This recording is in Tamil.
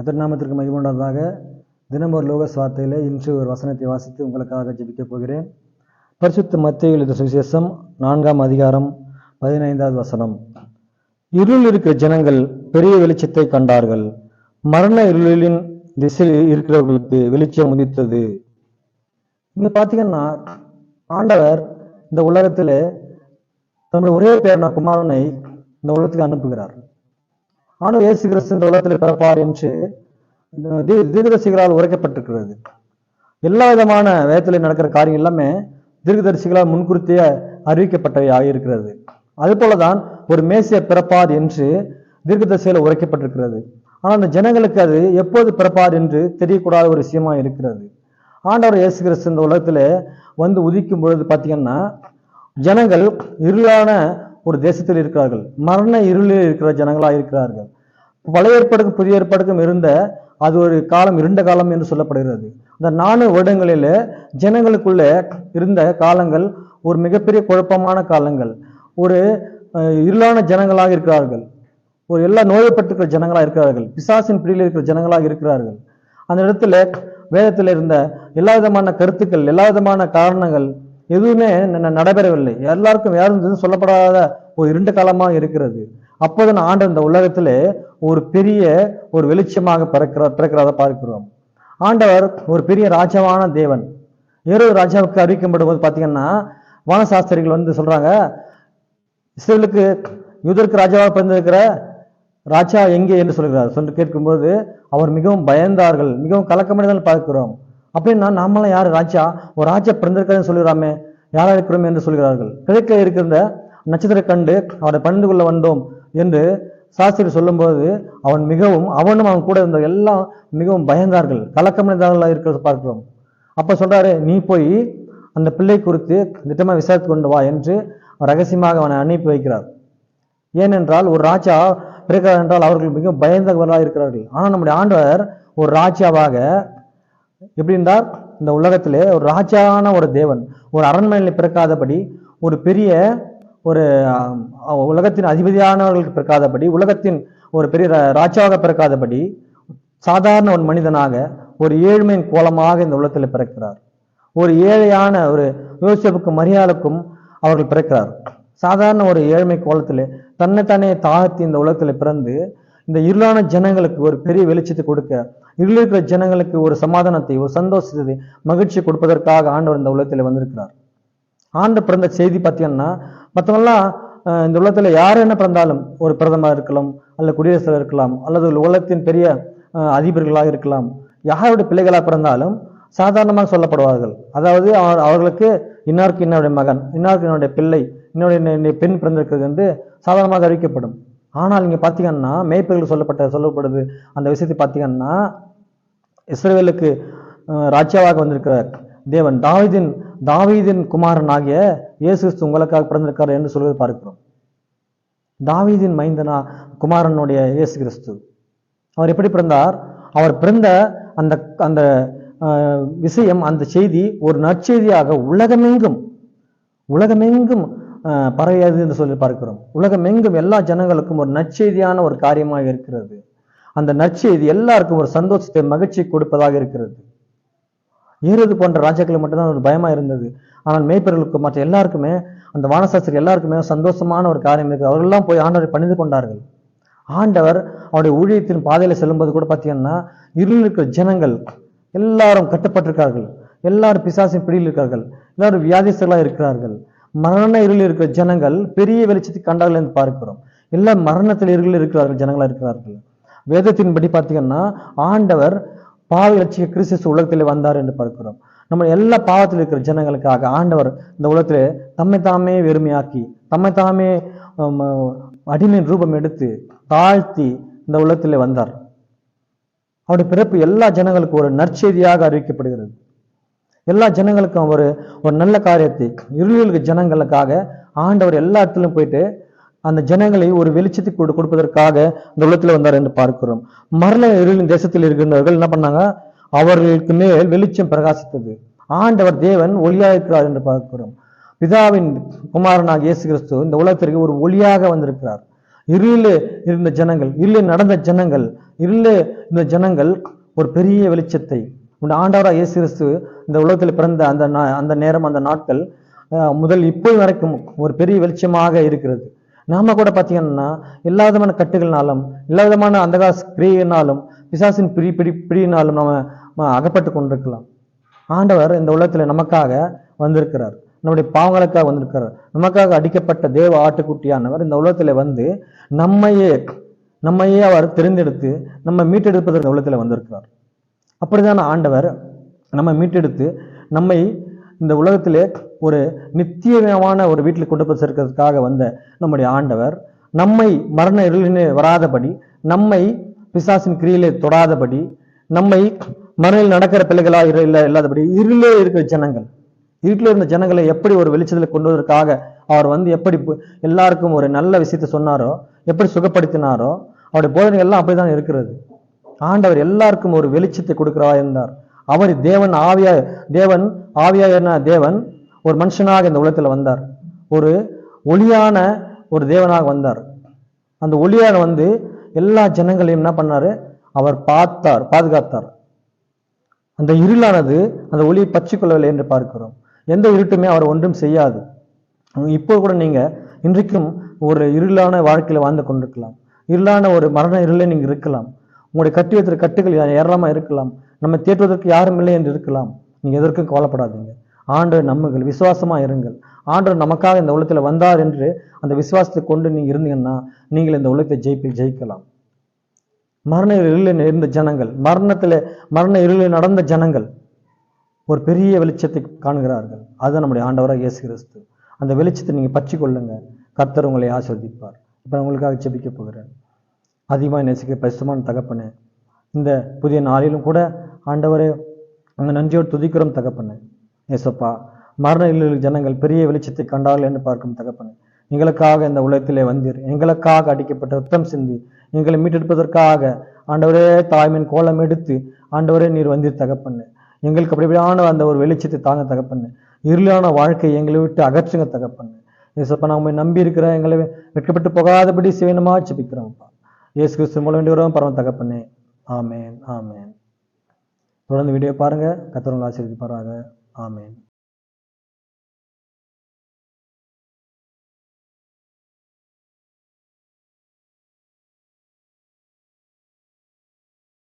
கத்தர் நாமத்திற்கு மகிமுண்டதாக தினம் ஒரு லோக இன்று ஒரு வசனத்தை வாசித்து உங்களுக்காக ஜெபிக்கப் போகிறேன். பரிசுத்த மத்திய எழுத சுவிசேஷம் நான்காம் அதிகாரம் பதினைந்தாவது வசனம். இருள் இருக்கிற ஜனங்கள் பெரிய வெளிச்சத்தை கண்டார்கள். மரண இருளின் திசையில் இருக்கிறவர்களுக்கு வெளிச்சம் உதித்தது. இங்கே பார்த்தீங்கன்னா ஆண்டவர் இந்த உலகத்தில் தன்னுடைய ஒரே பேரான குமாரனை இந்த உலகத்துக்கு அனுப்புகிறார். ஆண்டவர் இயேசு கிறிஸ்து இந்த உலகத்தில் பிறப்பார் என்று இந்த தீ- தீர்க்கதரிசிகளால் உரைக்கப்பட்டிருக்கிறது. எல்லா விதமான வேதத்தில் நடக்கிற காரியம் எல்லாமே தீர்க்கதரிசிகளால் முன்குறித்தே அறிவிக்கப்பட்டவையாக இருக்கிறது அதுபோலதான் ஒரு மேசிய பிறப்பார் என்று தீர்க்கதரிசியில் உரைக்கப்பட்டிருக்கிறது. ஆனால் அந்த ஜனங்களுக்கு அது எப்போது பிறப்பார் என்று தெரியக்கூடாத ஒரு விஷயமா இருக்கிறது. ஆண்டவர் இயேசு கிறிஸ்து இந்த உலகத்தில் வந்து உதிக்கும் பொழுது பார்த்தீங்கன்னா ஜனங்கள் இருளான ஒரு தேசத்தில் இருக்கிறார்கள். மரண இருளில் இருக்கிற ஜனங்களாக இருக்கிறார்கள். பழைய ஏற்பாடுக்கும் புதிய ஏற்பாடுக்கும் இருந்த அது ஒரு காலம் இருண்ட காலம் என்று சொல்லப்படுகிறது. அந்த நானூறு வருடங்களில் ஜனங்களுக்குள்ளே இருந்த காலங்கள் ஒரு மிகப்பெரிய குழப்பமான காலங்கள். ஒரு இருளான ஜனங்களாக இருக்கிறார்கள். ஒரு எல்லா நோயப்பட்டிருக்கிற ஜனங்களாக இருக்கிறார்கள். பிசாசின் பிடியில் இருக்கிற ஜனங்களாக இருக்கிறார்கள். அந்த இடத்துல வேதத்தில் இருந்த எல்லா விதமான கருத்துக்கள் எல்லா விதமான காரணங்கள் எதுவுமே நடைபெறவில்லை. எல்லாருக்கும் யாரும் சொல்லப்படாத ஒரு இரண்டு காலமாக இருக்கிறது. அப்போதான் ஆண்டு இந்த உலகத்திலே ஒரு பெரிய ஒரு வெளிச்சமாக பிறக்கிற பிறக்கிறத பார்க்கிறோம். ஆண்டவர் ஒரு பெரிய ராஜாவான தேவன். ஏறொரு ராஜாவுக்கு அறிவிக்கப்படும் போது பார்த்தீங்கன்னா வானசாஸ்திரிகள் வந்து சொல்றாங்க இஸ்ரேலுக்கு யூதருக்கு ராஜாவாக பிறந்திருக்கிற ராஜா எங்கே என்று சொல்கிறார். சொல்லி கேட்கும்போது அவர் மிகவும் பயந்தார்கள் மிகவும் கலக்கமடைதல் பார்க்கிறோம். அப்படின்னா நாமெல்லாம் யார் ராஜா? ஒரு ராஜா பிறந்திருக்கிறதுன்னு சொல்லுறாமே யாராக இருக்கிறோம் என்று சொல்கிறார்கள். கிழக்கே இருக்கிற நட்சத்திர கண்டு அவரை பணிந்து கொள்ள வந்தோம். என்று சாஸ்திரி சொல்லும்போது அவன் மிகவும் அவனும் அவன் கூட இருந்த எல்லாம் மிகவும் பயந்தார்கள். கலக்கமடைந்தார்களாக இருக்கிறத பார்க்கிறோம். அப்போ சொல்கிறாரு நீ போய் அந்த பிள்ளை குறித்து திட்டமாக விசாரித்து கொண்டு வா என்று ரகசியமாக அவனை அனுப்பி வைக்கிறார். ஏனென்றால் ஒரு ராஜா பிறக்கிறார் என்றால் அவர்கள் மிகவும் பயந்தவர்களாக இருக்கிறார்கள். ஆனால் நம்முடைய ஆண்டவர் ஒரு ராஜாவாக எப்படி என்றால் இந்த உலகத்திலே ஒரு ராஜாவான ஒரு தேவன் ஒரு அரண்மனையில் பிறக்காதபடி ஒரு பெரிய ஒரு உலகத்தின் அதிபதியானவர்களுக்கு பிறக்காதபடி உலகத்தின் ஒரு பெரிய ரா- ராஜாவாக பிறக்காதபடி சாதாரண ஒரு மனிதனாக ஒரு ஏழ்மையின் கோலமாக இந்த உலகத்தில் பிறக்கிறார். ஒரு ஏழையான ஒரு யோசிப்புக்கும் மரியாளுக்கும் அவர்கள் பிறக்கிறார். சாதாரண ஒரு ஏழ்மை கோலத்தில் தன்னைத்தானே தாழ்த்தி இந்த உலகத்தில் பிறந்து இந்த இருளான ஜனங்களுக்கு ஒரு பெரிய வெளிச்சத்தை கொடுக்க இருளில் இருக்கிற ஜனங்களுக்கு ஒரு சமாதானத்தை ஒரு சந்தோஷத்தை மகிழ்ச்சி கொடுப்பதற்காக ஆண்டவர் இந்த உலகத்தில் வந்திருக்கிறார். ஆண்டு பிறந்த செய்தி பார்த்தீங்கன்னா மற்றவங்களாம் இந்த உலகத்தில் யார் என்ன பிறந்தாலும் ஒரு பிரதமர் இருக்கலாம் அல்ல குடியரசு இருக்கலாம் அல்லது உலகத்தின் பெரிய அதிபர்களாக இருக்கலாம். யாருடைய பிள்ளைகளாக பிறந்தாலும் சாதாரணமாக சொல்லப்படுவார்கள். அதாவது அவர் அவர்களுக்கு இன்னாருக்கு என்னுடைய மகன் இன்னாருக்கு என்னுடைய பிள்ளை இன்னொரு என்னுடைய பெண் பிறந்திருக்கிறது என்று சாதாரணமாக அறிவிக்கப்படும். ஆனால் இங்கே பார்த்தீங்கன்னா மேய்ப்பர்கள் சொல்லப்பட்ட சொல்லப்படுது அந்த விஷயத்தை பார்த்தீங்கன்னா இஸ்ரேலுக்கு ராஜாவாக வந்திருக்கிறார். தேவன் தாவிதின் தாவீதின் குமாரன் ஆகிய இயேசு கிறிஸ்து உங்களுக்காக பிறந்திருக்கார் என்று சொல்வதை பார்க்கிறோம். தாவீதின் மைந்தனா குமாரனுடைய இயேசு கிறிஸ்து. அவர் எப்படி பிறந்தார்? அவர் பிறந்த அந்த அந்த விஷயம் அந்த செய்தி ஒரு நற்செய்தியாக உலகமெங்கும் உலகமெங்கும் பரவியது என்று சொல்லி பார்க்கிறோம். உலகமெங்கும் எல்லா ஜனங்களுக்கும் ஒரு நற்செய்தியான ஒரு காரியமாக இருக்கிறது. அந்த நற்செய்தி எல்லாருக்கும் ஒரு சந்தோஷத்தை மகிழ்ச்சி கொடுப்பதாக இருக்கிறது. ஈரது போன்ற ராஜாக்களுக்கு மட்டும்தான் ஒரு பயமா இருந்தது. ஆனால் மேய்ப்பர்களுக்கு மற்ற எல்லாருக்குமே அந்த வானசாஸ்திரி எல்லாருக்குமே சந்தோஷமான ஒரு காரியம் இருக்குது. அவர்களெல்லாம் போய் ஆண்டவரை பணிந்து கொண்டார்கள். ஆண்டவர் அவருடைய ஊழியத்தின் பாதையில செல்லும்போது கூட பார்த்தீங்கன்னா இருளில் இருக்கிற ஜனங்கள் எல்லாரும் கட்டப்பட்டிருக்கார்கள். எல்லாரும் பிசாசின் பிடியில் இருக்கிறார்கள் எல்லாரும் வியாதிஸ்தர்களாக இருக்கிறார்கள். மரண இருளில் இருக்கிற ஜனங்கள் பெரிய வெளிச்சத்தை கண்டார்கள் என்று பார்க்கிறோம். எல்லாம் மரணத்தில் இருளில் இருக்கிறார்கள் ஜனங்களாக இருக்கிறார்கள். வேதத்தின்படி பார்த்தீங்கன்னா ஆண்டவர் பாவ இலட்சிய கிறிஸ்து உலகத்திலே வந்தார் என்று பார்க்கிறோம். நம்ம எல்லா பாவத்தில் இருக்கிற ஜனங்களுக்காக ஆண்டவர் இந்த உலகத்திலே தம்மை தாமே வெறுமையாக்கி தம்மை தாமே அடிமை ரூபம் எடுத்து தாழ்த்தி இந்த உலகத்திலே வந்தார். அவருடைய பிறப்பு எல்லா ஜனங்களுக்கும் ஒரு நற்செய்தியாக அறிவிக்கப்படுகிறது. எல்லா ஜனங்களுக்கும் ஒரு ஒரு நல்ல காரியத்தை இருளுக்கு ஜனங்களுக்காக ஆண்டவர் எல்லா இடத்திலும் போயிட்டு அந்த ஜனங்களை ஒரு வெளிச்சத்தை கொடு கொடுப்பதற்காக இந்த உலகத்தில் வந்தார் என்று பார்க்கிறோம். மரண இருளின் தேசத்தில் இருக்கின்றவர்கள் என்ன பண்ணாங்க? அவர்களுக்கு மேல் வெளிச்சம் பிரகாசித்தது. ஆண்டவர் தேவன் ஒளியாக இருக்கிறார் என்று பார்க்கிறோம். பிதாவின் குமாரனாக இயேசு கிறிஸ்து இந்த உலகத்திற்கு ஒரு ஒளியாக வந்திருக்கிறார். இருளிலே இருந்த ஜனங்கள் இருளில் நடந்த ஜனங்கள் இருளிலே இருந்த ஜனங்கள் ஒரு பெரிய வெளிச்சத்தை. உன் ஆண்டவராக இயேசு கிறிஸ்து இந்த உலகத்தில் பிறந்த அந்த நா- அந்த நேரம் அந்த நாட்கள் முதல் இப்போ வரைக்கும் ஒரு பெரிய வெளிச்சமாக இருக்கிறது. நாம கூட பார்த்தீங்கன்னா எல்லா விதமான கட்டுகள்னாலும் எல்லா விதமான அந்தகார கிரியினாலும் பிசாசின் பிரி பிடி பிடியினாலும் நம்ம அகப்பட்டு கொண்டிருக்கலாம். ஆண்டவர் இந்த உலகத்தில் நமக்காக வந்திருக்கிறார். நம்முடைய பாவங்களுக்காக வந்திருக்கிறார். நமக்காக அடிக்கப்பட்ட தேவ ஆட்டுக்குட்டியானவர் இந்த உலகத்தில் வந்து நம்மையே நம்மையே அவர் தெரிந்தெடுத்து நம்ம மீட்டெடுப்பதற்கு இந்த உலகத்தில் வந்திருக்கிறார். அப்படிதான் ஆண்டவர் நம்ம மீட்டெடுத்து நம்மை இந்த உலகத்திலே ஒரு நித்தியமான ஒரு வீட்டில் கொண்டு போய் சேர்க்கிறதுக்காக வந்த நம்முடைய ஆண்டவர் நம்மை மரண இருளினே வராதபடி நம்மை பிசாசின் கிரியிலே தொடாதபடி நம்மை மரணில் நடக்கிற பிள்ளைகளாக இரு- இல்லாதபடி இருளே இருக்கிற ஜனங்கள். இருட்டில் இருந்த ஜனங்களை எப்படி ஒரு வெளிச்சத்தில் கொண்டு வருவதற்காக அவர் வந்து எப்படி எல்லாருக்கும் ஒரு நல்ல விஷயத்தை சொன்னாரோ எப்படி சுகப்படுத்தினாரோ அவருடைய போதனை எல்லாம் அப்படிதான் இருக்கிறது. ஆண்டவர் எல்லாருக்கும் ஒரு வெளிச்சத்தை கொடுக்கிறவா இருந்தார் அவர் தேவன் ஆவியா தேவன் ஆவியான தேவன் ஒரு மனுஷனாக இந்த உலகத்தில் வந்தார். ஒரு ஒளியான ஒரு தேவனாக வந்தார். அந்த ஒளியான வந்து எல்லா ஜனங்களையும் என்ன பண்ணாரு? அவர் பார்த்தார் பாதுகாத்தார். அந்த இருளானது அந்த ஒளியை பச்சிக்கொள்ளவில்லை என்று பார்க்கிறோம். எந்த இருட்டுமே அவர் ஒன்றும் செய்யாது. இப்போ கூட நீங்க இன்றைக்கும் ஒரு இருளான வாழ்க்கையில் வாழ்ந்து கொண்டிருக்கலாம். இருளான ஒரு மரண இருளை நீங்க இருக்கலாம். உங்களுடைய கட்டி வைத்திருக்க கட்டுகள் ஏராளமாக இருக்கலாம். நம்ம தேற்றுவதற்கு யாரும் இல்லை என்று இருக்கலாம். நீங்கள் எதற்கும் கவலைப்படாதீங்க. ஆண்டு நம்புங்கள் விசுவாசமாக இருங்கள். ஆண்டு நமக்காக இந்த உலகத்தில் வந்தார் என்று அந்த விசுவாசத்தை கொண்டு நீங்கள் இருந்தீங்கன்னா நீங்கள் இந்த உலகத்தை ஜெயிப்பி ஜெயிக்கலாம். மரண இருளில் இருந்த ஜனங்கள் மரணத்தில் மரண இருளில் நடந்த ஜனங்கள் ஒரு பெரிய வெளிச்சத்தை காண்கிறார்கள். அதுதான் நம்முடைய ஆண்டவராக இயேசு கிறிஸ்து. அந்த வெளிச்சத்தை நீங்கள் பற்றி கொள்ளுங்க கர்த்தர் உங்களை ஆஸ்வதிப்பார் இப்போ நான் உங்களுக்காக ஜெபிக்க போகிறேன். அதிகமாக நேசிக்க பரிசுமான தகப்பனே இந்த புதிய நாளிலும் கூட ஆண்டவரே அங்கே நன்றியோடு துதிக்கிறோம் தகப்பண்ணு ஏசப்பா மரண இல்லை ஜனங்கள் பெரிய வெளிச்சத்தை கண்டார்கள் என்று பார்க்கும் தகப்பண்ணு எங்களுக்காக இந்த உலகத்திலே வந்தீர். எங்களுக்காக அடிக்கப்பட்ட ரத்தம் சிந்தி எங்களை மீட்டெடுப்பதற்காக ஆண்டவரே தாய்மையின் கோலம் எடுத்து ஆண்டவரே நீர் வந்தீர் தகப்பண்ணு எங்களுக்கு அப்படியான அந்த ஒரு வெளிச்சத்தை தாங்க தகப்பண்ணு இருளான வாழ்க்கை எங்களை விட்டு அகற்றுங்க தகப்பண்ணு ஏசப்பா நான் உண்மை நம்பி இருக்கிறேன் எங்களை வெட்கப்பட்டு போகாதபடி சிவனமா ஜெபிக்கிறோம்ப்பா இயேசு கிறிஸ்து மூலம் வேண்டி வரோம் பரம தகப்பண்ணே ஆமேன் ஆமேன். தொடர்ந்து வீடியோ பாருங்க. கத்தவங்களை ஆசீர்வதிப்பாராக. ஆமேன்.